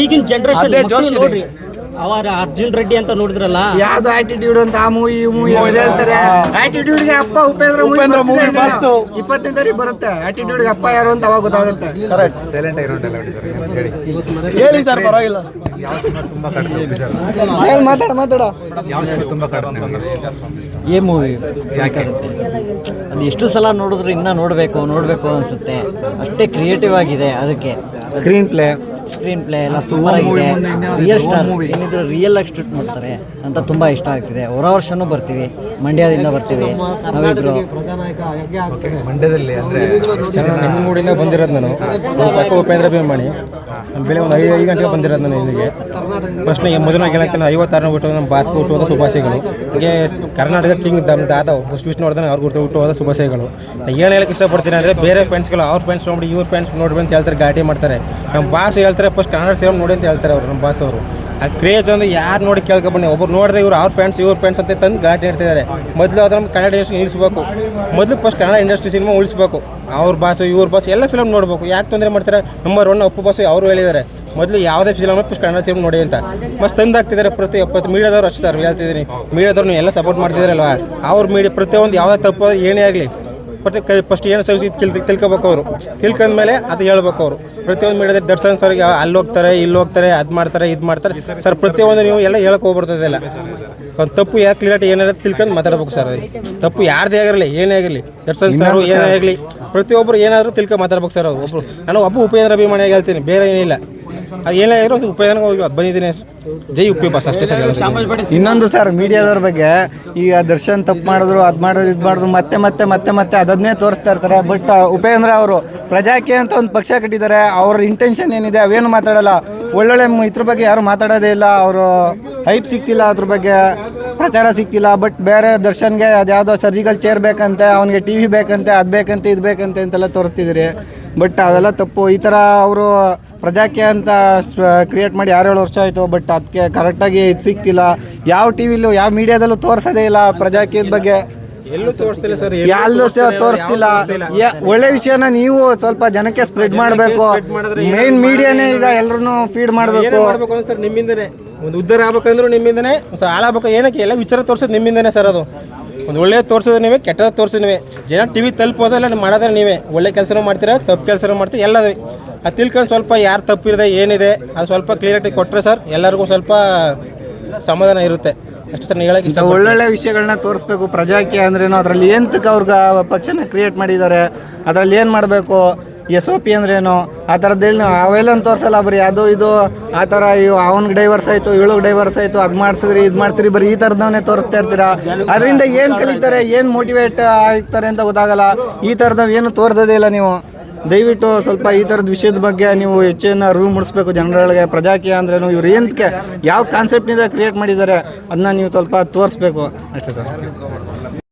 ಈಗಿನ ಜನರೇಷನ್ ಅದೇ ಜೋಶ್ ಇದೆ. ನೋಡ್ರಿ ಅವರ ಅರ್ಜುನ್ ರೆಡ್ಡಿ ಅಂತ ನೋಡಿದ್ರಲ್ಲ? ಯಾವ್ದು ಆಟಿಟ್ಯೂಡ್ ಅಂತ? ಆ ಮೂವಿ ಈ ಮೂವಿ ಹೇಳ್ತಾರೆ. ಆಟಿಟ್ಯೂಡ್ಗೆ ಅಪ್ಪ ಉಪೇಂದ್ರ ಉಪೇಂದ್ರ movie movie ಮಸ್ತು. ಇಪ್ಪತ್ತನೇ ತಾರೀಕು ಬರುತ್ತೆ. ಆಟಿಟ್ಯೂಡ್ಗೆ ಅಪ್ಪ ಯಾರು ಅಂತ ಅವಾಗ ಗೊತ್ತಾಗುತ್ತೆ. ಸೈಲೆಂಟ್ ಆಗಿರೋಂಟೆಲ್ಲ ಹೇಳಿ? ಹೇಳಿ ಸರ್ ಪರವಾಗಿಲ್ಲ. ಯಾವ ಸಿನಿಮಾ ತುಂಬಾ ಕಾಡ್ತು ಸರ್ ಹೇಳಿ ಮಾತಾಡ ಮಾತಾಡ. ಯಾವ ಸಿನಿಮಾ ತುಂಬಾ ಕಾಡ್ತು ಏ ಮೂವಿ ಯಾಕೆ? ಅದು ಎಷ್ಟು ಸಲ ನೋಡಿದ್ರು ಇನ್ನೂ ನೋಡಬೇಕು ನೋಡಬೇಕು ಅನಿಸುತ್ತೆ. ಅಷ್ಟೇ ಕ್ರಿಯೇಟಿವ್ ಆಗಿದೆ ಅದಕ್ಕೆ. ಸ್ಕ್ರೀನ್ ಪ್ಲೇ ಸ್ಕ್ರೀನ್ ಪ್ಲೇ ಎಲ್ಲ ಸೂಪರ್ ಆಗಿದೆ ರಿಯಲ್ ಸ್ಟಾರ್ ಏನಿದ್ರು ರಿಯಲ್ ಆಗಿ ಶೂಟ್ ಮಾಡ್ತಾರೆ ಅಂತ ತುಂಬ ಇಷ್ಟ ಆಗ್ತಿದೆ. ಹೊರ ವರ್ಷನೂ ಬರ್ತೀವಿ ಮಂಡ್ಯದಿಂದ ಬರ್ತೀವಿ ನಾವಿಬ್ರು. ಮಂಡ್ಯದಲ್ಲಿ ಅಂದ್ರೆ ಮೂಡಿಂದ ಬಂದಿರೋದು ನಾನು? ಪಕ್ಕ ಉಪೇಂದ್ರ ಅಭಿಮಾನಿ. ನಮ್ಮ ಬೆಳೆ ಒಂದು ಐದು ಐದು ಗಂಟೆಗೆ ಬಂದಿರೋದು ನಾನು ಇಲ್ಲಿಗೆ. ಫಸ್ಟ್ ಮೊದಲು ಹೇಳಕ್ಕೆ ನಾನು ಐವತ್ತಾರನ ಹುಟ್ಟು ನಮ್ಮ ಬಾಸ್ಗೆ ಹೋದ ಶುಭಾಶಯಗಳು ಹಾಗೆ ಕರ್ನಾಟಕ ಕಿಂಗ್ ದಮ್ ಫಸ್ಟ್ ವಿಷ್ಣು ನೋಡಿದ್ರೆ ಅವ್ರಿಗೆ ಹುಟ್ಟು ಹುಟ್ಟುವಾದ ಶುಭಾಶಯಗಳು ನಾನು ಏನು ಹೇಳಕ್ಕೆ ಇಷ್ಟಪಡ್ತೀನಿ ಅಂದರೆ ಬೇರೆ ಫ್ರೆಂಡ್ಸ್ಗಳು ಅವ್ರ ಫ್ರೆಂಡ್ಸ್ ನೋಡಿ ಇವ್ರ ಫ್ರೆಂಡ್ಸ್ ನೋಡ್ರಿ ಅಂತ ಹೇಳ್ತಾರೆ ಗಾಟಿ ಮಾಡ್ತಾರೆ. ನಮ್ಮ ಬಾಸ್ ಹೇಳ್ತಾರೆ ಫಸ್ಟ್ ಕನ್ನಡ ಸಿನಿಮಾ ನೋಡಿ ಅಂತ ಹೇಳ್ತಾರೆ ಅವರು, ನಮ್ಮ ಬಾಸ್ ಅವರು. ಆ ಕ್ರೇಜ್ ಒಂದು ಯಾರು ನೋಡಿ ಕೇಳ್ಕೊಬನ್ನಿ, ಒಬ್ರು ನೋಡಿದ್ರೆ ಇವ್ರು, ಅವ್ರ ಫ್ರೆಂಡ್ಸ್ ಇವ್ರ ಫ್ರೆಂಡ್ಸ್ ಅಂತ ತಂದು ಗಾಡಿ ಇಡ್ತಿದ್ದಾರೆ. ಮೊದಲು ಅದನ್ನು ಕನ್ನಡ ಇಂಡಸ್ಟ್ರಿ ನಿಲ್ಲಿಸಬೇಕು ಮೊದಲು ಫಸ್ಟ್ ಕನ್ನಡ ಇಂಡಸ್ಟ್ರಿ ಸಿನಿಮಾ ಉಳಿಸಬೇಕು. ಅವ್ರ ಬಾಸ್ ಇವ್ರ ಬಾಸ್ ಎಲ್ಲ ಫಿಲಮ್ ನೋಡಬೇಕು. ಯಾಕೆ ತೊಂದರೆ ಮಾಡ್ತಾರೆ? ನಂಬರ್ ಒನ್ ಅಪ್ಪು ಬಾಸು ಅವರು ಹೇಳಿದ್ದಾರೆ. ಮೊದಲು ಯಾವುದೇ ಫಿಲಮ್ ಫಸ್ಟ್ ಕನ್ನಡ ಸಿನಿಮಾ ನೋಡಿ ಅಂತ. ಮಸ್ತ್ ತಂದು ಹಾಕ್ತಿದ್ದಾರೆ ಪ್ರತಿ ಒಪ್ಪತ್ತು. ಮೀಡಿಯಾದವ್ರು ಅಷ್ಟು ಸರ್ ಹೇಳ್ತಿದ್ದೀನಿ. ಮೀಡಿಯಾದವ್ರು ಎಲ್ಲ ಸಪೋರ್ಟ್ ಮಾಡ್ತಿದ್ದಾರಲ್ವ? ಅವ್ರ ಮೀಡಿಯಾ ಪ್ರತಿಯೊಂದು ಯಾವುದೇ ತಪ್ಪು ಏನೇ ಆಗಲಿ ಪ್ರತಿ ಫಸ್ಟ್ ಏನು ಸರ್ವಿಸ್ ಇದು ತಿಳ್ ತಿಳ್ಕೊಬೇಕು ಅವರು. ತಿಳ್ಕೊಂಡ್ಮೇಲೆ ಅದು ಹೇಳ್ಬೇಕು ಅವರು. ಪ್ರತಿಯೊಂದು ಮೀಡಿಯಾದ ದರ್ಶನ್ ಸರ್ ಅಲ್ಲಿ ಹೋಗ್ತಾರೆ ಇಲ್ಲಿ ಹೋಗ್ತಾರೆ ಅದು ಮಾಡ್ತಾರೆ ಇದು ಮಾಡ್ತಾರೆ. ಸರ್ ಪ್ರತಿಯೊಂದು ನೀವು ಎಲ್ಲ ಹೇಳಕ್ಕೆ ಹೋಗ್ಬರ್ತದೆಲ್ಲ ಒಂದು ತಪ್ಪು ಯಾಕೆ ಕ್ಲಿಯರ್ ಏನಾರ ತಿಳ್ಕೊಂಡು ಮಾತಾಡ್ಬೇಕು ಸರ್ ತಪ್ಪು ಯಾರದೇ ಆಗಿರಲಿ ಏನೇ ಆಗಿರಲಿ. ದರ್ಶನ್ ಸರ್ ಏನೇ ಆಗಲಿ ಪ್ರತಿಯೊಬ್ಬರು ಏನಾದರೂ ತಿಳ್ಕೊಂಡು ಮಾತಾಡ್ಬೇಕು ಸರ್ ಅವರು. ಒಬ್ಬರು ನಾನು ಒಬ್ಬ ಉಪೇಂದ್ರ ಅಭಿಮಾನಿಯಾಗಿ ಹೇಳ್ತೀನಿ ಬೇರೆ ಏನಿಲ್ಲ. ಅದು ಏನೇ ಇರೋ ಉಪಯೋಗ ಬಂದಿದ್ದೀನಿ. ಜೈ ಉಪಯೋಗ ಬಾಸ್ ಅಷ್ಟೇ ಸರ್ ಇನ್ನೊಂದು ಸರ್ ಮೀಡಿಯಾದವ್ರ ಬಗ್ಗೆ ಈಗ ದರ್ಶನ್ ತಪ್ಪು ಮಾಡಿದ್ರು ಅದ್ ಮಾಡಿದ್ರು ಇದು ಮಾಡಿದ್ರು ಮತ್ತೆ ಮತ್ತೆ ಮತ್ತೆ ಮತ್ತೆ ಅದನ್ನೇ ತೋರಿಸ್ತಾ ಇರ್ತಾರೆ. ಬಟ್ ಉಪೇಂದ್ರ ಅವರು ಪ್ರಜಾಕಿ ಅಂತ ಒಂದು ಪಕ್ಷ ಕಟ್ಟಿದ್ದಾರೆ. ಅವ್ರ ಇಂಟೆನ್ಷನ್ ಏನಿದೆ ಅವೇನು ಮಾತಾಡಲ್ಲ. ಒಳ್ಳೊಳ್ಳೆ ಮ್- ಇದ್ರ ಬಗ್ಗೆ ಯಾರು ಮಾತಾಡೋದೇ ಇಲ್ಲ. ಅವರು ಹೈಪ್ ಸಿಗ್ತಿಲ್ಲ ಅದ್ರ ಬಗ್ಗೆ ಪ್ರಚಾರ ಸಿಗ್ತಿಲ್ಲ. ಬಟ್ ಬೇರೆ ದರ್ಶನ್ಗೆ ಅದ್ಯಾವುದೋ ಸರ್ಜಿಕಲ್ ಚೇರ್ ಬೇಕಂತೆ ಅವನಿಗೆ ಟಿ ವಿ ಬೇಕಂತೆ ಅದು ಬೇಕಂತೆ ಇದು ಬೇಕಂತೆ ಅಂತೆಲ್ಲ ತೋರಿಸ್ತಿದ್ರಿ ಬಟ್ ಅವೆಲ್ಲ ತಪ್ಪು. ಈ ಥರ ಅವರು ಪ್ರಜಾಕ್ಕೆ ಅಂತ ಕ್ರಿಯೇಟ್ ಮಾಡಿ ಆರೇಳು ವರ್ಷ ಆಯಿತು ಬಟ್ ಅದಕ್ಕೆ ಕರೆಕ್ಟಾಗಿ ಇದು ಸಿಕ್ತಿಲ್ಲ. ಯಾವ ಟಿ ವಿಲೂ ಯಾವ ಮೀಡಿಯಾದಲ್ಲೂ ತೋರಿಸೋದೇ ಇಲ್ಲ ಪ್ರಜಾಕೀಯದ ಬಗ್ಗೆ. ಎಲ್ಲೂ ತೋರಿಸ್ತಿಲ್ಲ ಸರ್ ಎಲ್ಲೂ ಸಹ ತೋರಿಸ್ತಿಲ್ಲ ಯಾ- ಒಳ್ಳೆ ವಿಷಯನ ನೀವು ಸ್ವಲ್ಪ ಜನಕ್ಕೆ ಸ್ಪ್ರೆಡ್ ಮಾಡಬೇಕು. ಮೇನ್ ಮೀಡಿಯಾನೇ ಈಗ ಎಲ್ಲರೂ ಫೀಡ್ ಏನೇ ಮಾಡಬೇಕು. ಮಾಡ್ಬೇಕು ಅಂದ್ರೆ ಸರ್ ನಿಮ್ಮಿಂದನೇ. ಒಂದು ಉದ್ಧಾರ ಆಗ್ಬೇಕಂದ್ರೂ ನಿಮ್ಮಿಂದನೇ ಸರ್ ಹಾಳಾಗಬೇಕು. ಏನಕ್ಕೆ? ಎಲ್ಲ ವಿಚಾರ ತೋರಿಸೋದು ನಿಮ್ಮಿಂದನೇ ಸರ್ ಅದು. ಒಂದು ಒಳ್ಳೆ ತೋರಿಸೋದು ನೀವೇ ಕೆಟ್ಟದ ತೋರಿಸೋದು ನೀವೇ. ಜನ ಟಿ ವಿ ತಲುಪೋದಲ್ಲ ನೀವು ಮಾಡೋದ್ರೆ ನೀವೇ. ಒಳ್ಳೆ ಕೆಲಸನೂ ಮಾಡ್ತೀರಾ ತಪ್ಪು ಕೆಲಸನೂ ಮಾಡ್ತೀರಾ ಎಲ್ಲದೇ. ಅದು ತಿಳ್ಕೊಂಡು ಸ್ವಲ್ಪ ಯಾರು ತಪ್ಪಿರದೆ ಏನಿದೆ ಅದು ಸ್ವಲ್ಪ ಕ್ಲಿಯರಿಟಿ ಕೊಟ್ಟರೆ ಸರ್ ಎಲ್ಲರಿಗೂ ಸ್ವಲ್ಪ ಸಮಾಧಾನ ಇರುತ್ತೆ. ಅಷ್ಟು ಸರ್ ಹೇಳಕ್ಕೆ ಇಷ್ಟ ಒಳ್ಳೊಳ್ಳೆ ವಿಷಯಗಳನ್ನ ತೋರಿಸ್ಬೇಕು. ಪ್ರಜಾಕೀಯ ಅಂದ್ರೇನು ಅದರಲ್ಲಿ ಎಂತಕ್ಕೆ ಅವ್ರಿಗೆ ಪಕ್ಷನ ಕ್ರಿಯೇಟ್ ಮಾಡಿದ್ದಾರೆ ಅದರಲ್ಲಿ ಏನು ಮಾಡಬೇಕು ಎಸ್ ಒ ಪಿ ಅಂದ್ರೇನು ಆ ಥರದ್ದೇನು ಅವೆಲ್ಲ ತೋರಿಸಲ್ಲ ಬರೀ ಅದು ಇದು ಆ ಥರ ಇವು ಅವನಿಗೆ ಡೈವರ್ಸ್ ಆಯಿತು ಇವಳಿಗೆ ಡೈವರ್ಸ್ ಆಯಿತು ಅದು ಮಾಡಿಸಿದ್ರಿ ಇದು ಮಾಡಿಸಿದ್ರಿ ಬರೀ ಈ ಥರದವನ್ನೇ ತೋರಿಸ್ತಾ ಇರ್ತೀರಾ? ಅದರಿಂದ ಏನು ಕಲಿತಾರೆ ಏನು ಮೋಟಿವೇಟ್ ಆಗ್ತಾರೆ ಅಂತ ಗೊತ್ತಾಗಲ್ಲ. ಈ ಥರದವ್ ಏನು ತೋರಿಸೋದೇ ಇಲ್ಲ ನೀವು. ದಯವಿಟ್ಟು ಸ್ವಲ್ಪ ಈ ಥರದ ವಿಷಯದ ಬಗ್ಗೆ ನೀವು ಹೆಚ್ಚಿನ ಅರಿವು ಮೂಡಿಸ್ಬೇಕು ಜನರೊಳಗೆ. ಪ್ರಜಾಕೀಯ ಅಂದ್ರೇನು ಇವ್ರು ಏನಕ್ಕೆ ಯಾವ ಕಾನ್ಸೆಪ್ಟ್ನಿಂದ ಕ್ರಿಯೇಟ್ ಮಾಡಿದ್ದಾರೆ ಅದನ್ನ ನೀವು ಸ್ವಲ್ಪ ತೋರಿಸ್ಬೇಕು. ಅಷ್ಟೇ ಸರ್.